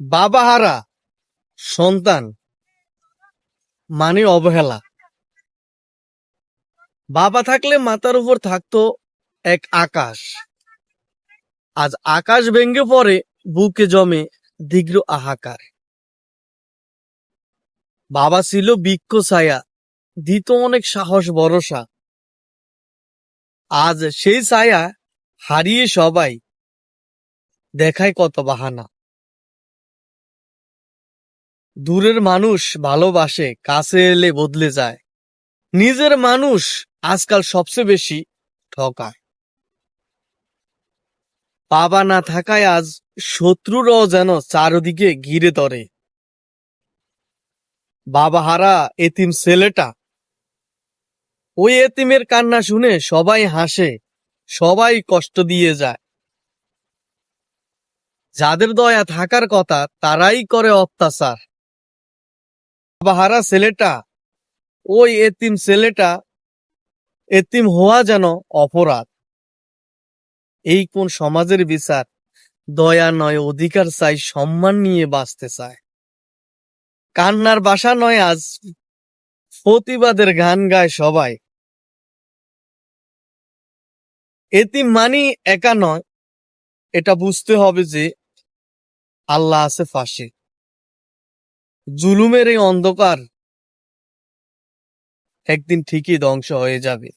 বাবাহারা সন্তান মানে অবহেলা। বাবা থাকলে মাথার উপর থাকতো এক আকাশ। আজ আকাশ ভেঙ্গে পড়ে, বুকে জমে দীর্ঘ আহাকার। বাবা ছিল বৃক্ষ ছায়া, দিত অনেক সাহস ভরসা। আজ সেই ছায়া হারিয়ে সবাই দেখায় কত বাহানা। দূরের মানুষ ভালোবাসে, কাছে এলে বদলে যায়। নিজের মানুষ আজকাল সবচেয়ে বেশি ঠকায়। বাবা না থাকায় আজ শত্রুরাও যেন চারদিকে ঘিরে ধরে। বাবা হারা এতিম ছেলেটা। ওই এতিমের কান্না শুনে সবাই হাসে, সবাই কষ্ট দিয়ে যায়। যাদের দয়া থাকার কথা তারাই করে অত্যাচার। বাহারা ছেলেটা, ওই এতিম ছেলেটা এতিম হওয়া যেন অপরাধ। এই কোন সমাজের বিচার? দয়া, নয়, অধিকার চাই, সম্মান নিয়ে বাঁচতে চায়। কান্নার বাসা নয় আজ, প্রতিবাদের গান গায় সবাই। এতিম মানি একা নয়, এটা বুঝতে হবে যে আল্লাহ আছে ফাঁসে। জুলুমের এই অন্ধকার একদিন ঠিকই ধ্বংস হয়ে যাবে।